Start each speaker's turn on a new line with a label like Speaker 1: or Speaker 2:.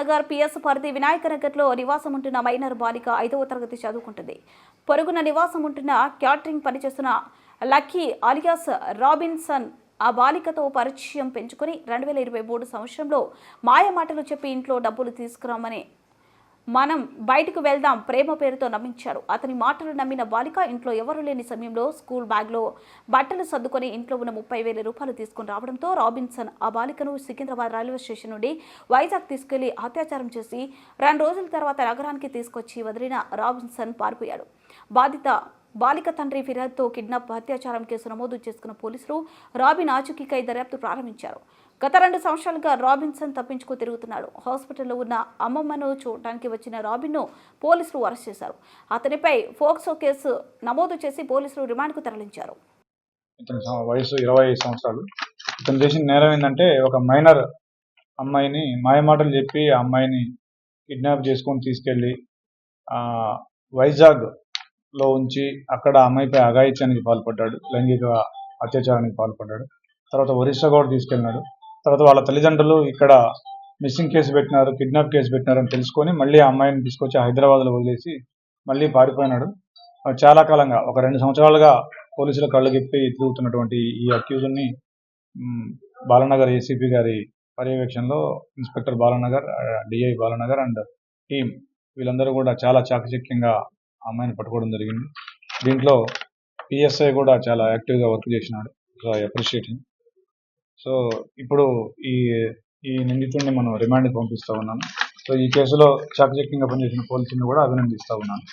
Speaker 1: Nagar PS పరిధి వినాయక నగర్లో నివాసం ఉంటున్న మైనర్ బాలిక ఐదవ తరగతి చదువుకుంటుంది. పొరుగున నివాసం ఉంటున్న క్యాటరింగ్ పనిచేస్తున్న లక్కీ అలియాస్ రాబిన్సన్ ఆ బాలికతో పరిచయం పెంచుకొని రెండు వేల ఇరవై మూడు సంవత్సరంలో మాయమాటలు చెప్పి ఇంట్లో డబ్బులు తీసుకురామని మనం బయటకు వెళ్దాం ప్రేమ పేరుతో నమ్మించాడు అతని మాటలు నమ్మిన బాలిక ఇంట్లో ఎవరు లేని సమయంలో స్కూల్ బ్యాగ్లో బట్టలు సర్దుకొని ఇంట్లో ఉన్న ముప్పై వేల రూపాయలు తీసుకుని రావడంతో రాబిన్సన్ ఆ బాలికను సికింద్రాబాద్ రైల్వే స్టేషన్ నుండి వైజాగ్ తీసుకెళ్ళి అత్యాచారం చేసి రెండు రోజుల తర్వాత నగరానికి తీసుకొచ్చి వదిలిన రాబిన్సన్ పారిపోయాడు. బాధిత బాలిక తండ్రి ఫిర్యాదుతో కిడ్నాప్ అత్యాచారం కేసు నమోదు చేసుకున్న పోలీసులు రాబిన్ ఆచూకీకై దర్యాప్తు ప్రారంభించారు. గత రెండు సంవత్సరాలుగా రాబిన్సన్ తప్పించుకు తిరుగుతున్నాడు. హాస్పిటల్లో ఉన్న అమ్మమ్మను చూడటానికి వచ్చిన రాబిన్ను పోలీసులు అరెస్ట్ చేశారు. అతనిపై ఫోక్సో కేసు నమోదు చేసి పోలీసులు రిమాండ్కు తరలించారు.
Speaker 2: ఇతని వయసు ఇరవై ఐదు సంవత్సరాలు. ఇతను చేసిన నేరం ఏంటంటే ఒక మైనర్ అమ్మాయిని మాయమాటలు చెప్పి ఆ అమ్మాయిని కిడ్నాప్ చేసుకొని తీసుకెళ్ళి వైజాగ్ లో ఉంచి అక్కడ ఆ అమ్మాయిపై అఘాయిత్యానికి పాల్పడ్డాడు లైంగిక అత్యాచారానికి పాల్పడ్డాడు. తర్వాత ఒరిస్సా కూడా తీసుకెళ్ళినాడు. తర్వాత వాళ్ళ తల్లిదండ్రులు ఇక్కడ మిస్సింగ్ కేసు పెట్టినారు కిడ్నాప్ కేసు పెట్టినారని తెలుసుకొని మళ్ళీ ఆ అమ్మాయిని తీసుకొచ్చి హైదరాబాద్లో వదిలేసి మళ్ళీ పారిపోయినాడు. చాలా కాలంగా ఒక రెండు సంవత్సరాలుగా పోలీసులు కళ్ళు గిప్పి తిరుగుతున్నటువంటి ఈ అక్యూజ్ని బాలనగర్ ఏసీపీ గారి పర్యవేక్షణలో inspector Balanagar DI Balanagar and team వీళ్ళందరూ కూడా చాలా చాకచక్యంగా అమ్మాయిని పట్టుకోవడం జరిగింది. దీంట్లో పిఎస్ఐ కూడా చాలా యాక్టివ్గా వర్క్ చేసినాడు. సో ఐ అప్రిషియేట్ సో ఇప్పుడు ఈ ఈ నిందితుడిని మనం రిమాండ్కి పంపిస్తా ఉన్నాను. సో ఈ కేసులో చాకచక్యంగా పనిచేసిన పోలీసులను కూడా అభినందిస్తూ ఉన్నాను.